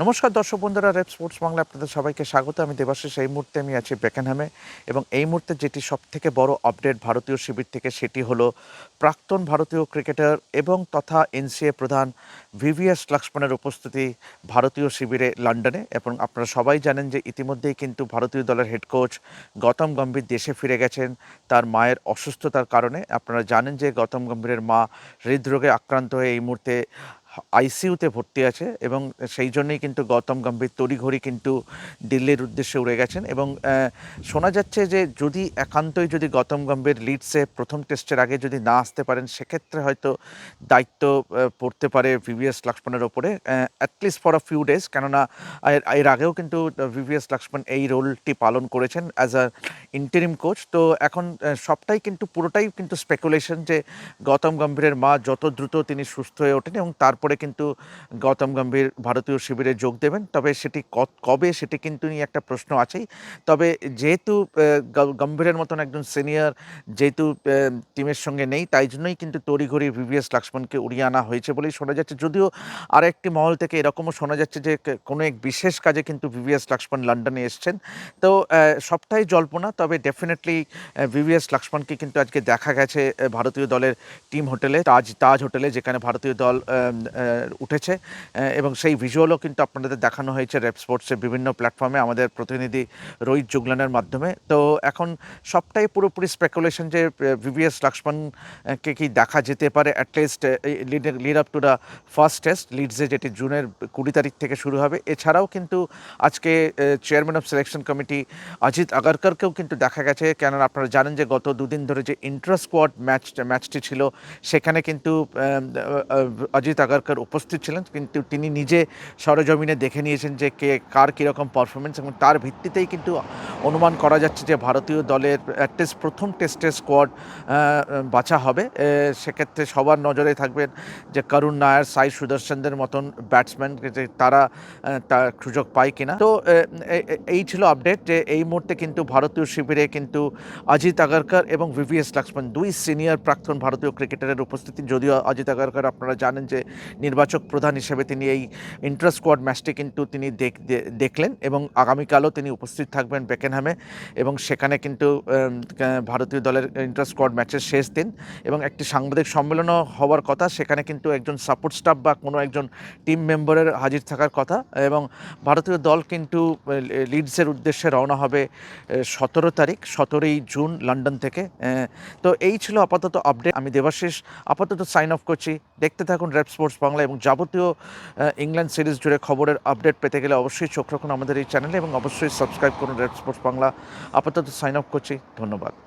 নমস্কার দর্শক বন্ধুরা, রেপ স্পোর্টস বাংলা আপনাদের সবাইকে স্বাগত। আমি দেবাশিস, এই মুহূর্তে আমি আছি বেকেনহ্যামে এবং এই মুহূর্তে যেটি সব থেকে বড় আপডেট ভারতীয় শিবির থেকে সেটি হলো প্রাক্তন ভারতীয় ক্রিকেটার এবং তথা এনসিএ প্রধান ভিভিএস লক্ষ্মণের উপস্থিতি ভারতীয় শিবিরে লন্ডনে এবং আপনারা সবাই জানেন যে ইতিমধ্যেই কিন্তু ভারতীয় দলের হেড কোচ গৌতম গম্ভীর দেশে ফিরে গেছেন। তার মায়ের অসুস্থতার কারণে আপনারা জানেন যে গৌতম গম্ভীরের মা হৃদরোগে আক্রান্ত হয়ে এই মুহূর্তে আইসিইউতে ভর্তি আছে এবং সেই জন্যই কিন্তু গৌতম গম্ভীর তড়িঘড়ি কিন্তু দিল্লির উদ্দেশ্যে উড়ে গেছেন এবং শোনা যাচ্ছে যে যদি একান্তই যদি গৌতম গম্ভীর লিডসে প্রথম টেস্টের আগে যদি না আসতে পারেন, সেক্ষেত্রে হয়তো দায়িত্ব পড়তে পারে ভিভিএস লক্ষ্মণের ওপরে at least for a few days কেননা, এর এর আগেও কিন্তু ভিভিএস লক্ষ্মণ এই রোলটি পালন করেছেন অ্যাজ আ ইন্টারিম কোচ তো এখন সবটাই কিন্তু, পুরোটাই কিন্তু স্পেকুলেশন যে গৌতম গম্ভীরের মা যত দ্রুত তিনি সুস্থ হয়ে ওঠেন এবং তারপরে কিন্তু গৌতম গম্ভীর ভারতীয় শিবিরে যোগ দেবেন। তবে সেটি কবে সেটি কিন্তু নিয়ে একটা প্রশ্ন আছেই। তবে যেহেতু গম্ভীরের মতন একজন সিনিয়র যেহেতু টিমের সঙ্গে নেই, তাই জন্যই কিন্তু তড়িঘড়ি ভিভিএস লক্ষ্মণকে উড়িয়ে আনা হয়েছে বলেই শোনা যাচ্ছে। যদিও আর একটি মহল থেকে এরকমও শোনা যাচ্ছে যে কোনো এক বিশেষ কাজে কিন্তু ভিভিএস লক্ষ্মণ লন্ডনে এসছেন। তো সবটাই জল্পনা, তবে ডেফিনেটলি ভিভিএস লক্ষ্মণকে কিন্তু আজকে দেখা গেছে ভারতীয় দলের টিম হোটেলে, তাজ তাজ হোটেলে, যেখানে ভারতীয় দল উঠেছে। এবং সেই ভিজুয়ালও কিন্তু আপনাদের দেখানো হয়েছে রেপ স্পোর্টসের বিভিন্ন প্ল্যাটফর্মে আমাদের প্রতিনিধি রোহিত জুগলানের মাধ্যমে। তো এখন সবটাই পুরোপুরি স্পেকুলেশন যে ভিভিএস লক্ষ্মণকে কি দেখা যেতে পারে? At least lead up to the first test লিডসে যেটি জুনের কুড়ি তারিখ থেকে শুরু হবে। এছাড়াও কিন্তু আজকে chairman of selection committee Ajit আগারকরকেও কিন্তু দেখা গেছে। কেননা আপনারা জানেন যে গত দুদিন ধরে যে ইন্টার স্কোয়াড ম্যাচ ম্যাচটি ছিল সেখানে কিন্তু অজিত আহ, আগারকর উপস্থিত ছিলেন, কিন্তু তিনি নিজে সরজমিনে দেখে নিয়েছেন যে কে, কার কীরকম পারফরমেন্স এবং তার ভিত্তিতেই কিন্তু অনুমান করা যাচ্ছে যে ভারতীয় দলের অ্যাটলিস্ট প্রথম টেস্টের স্কোয়াড বাছা হবে। সেক্ষেত্রে সবার নজরে থাকবেন যে করুণ নায়ার, সাই সুদর্শনদের মতন ব্যাটসম্যান যে তারা তার সুযোগ পায় কিনা। তো এই ছিল আপডেট যে এই মুহূর্তে কিন্তু ভারতীয় শিবিরে কিন্তু অজিত আগারকর এবং ভিভিএস লক্ষ্মণ দুই সিনিয়র প্রাক্তন ভারতীয় ক্রিকেটারের উপস্থিতি। যদিও অজিত আগারকর আপনারা জানেন যে নির্বাচক প্রধান হিসেবে তিনি এই ইন্টার স্কোয়াড ম্যাচটি কিন্তু তিনি দেখলেন এবং আগামীকালও তিনি উপস্থিত থাকবেন বেকেনহ্যামে এবং সেখানে কিন্তু ভারতীয় দলের ইন্টার স্কোয়াড ম্যাচের শেষ দিন এবং একটি সাংবাদিক সম্মেলনও হওয়ার কথা, সেখানে কিন্তু একজন সাপোর্ট স্টাফ বা কোনো একজন টিম মেম্বারের হাজির থাকার কথা এবং ভারতীয় দল কিন্তু লিডসের উদ্দেশ্যে রওনা হবে সতেরো তারিখ, সতেরোই জুন লন্ডন থেকে তো এই ছিল আপাতত আপডেট আমি দেবাশিস, আপাতত সাইন অফ করছি। দেখতে থাকুন রেপ স্পোর্টস বাংলা এবং যাবতীয় ইংল্যান্ড সিরিজ জুড়ে খবরের আপডেট পেতে গেলে অবশ্যই চোখ রাখুন আমাদের এই চ্যানেলে এবং অবশ্যই সাবস্ক্রাইব করুন রেড স্পোর্টস বাংলা আপাতত সাইন আপ করছি। ধন্যবাদ।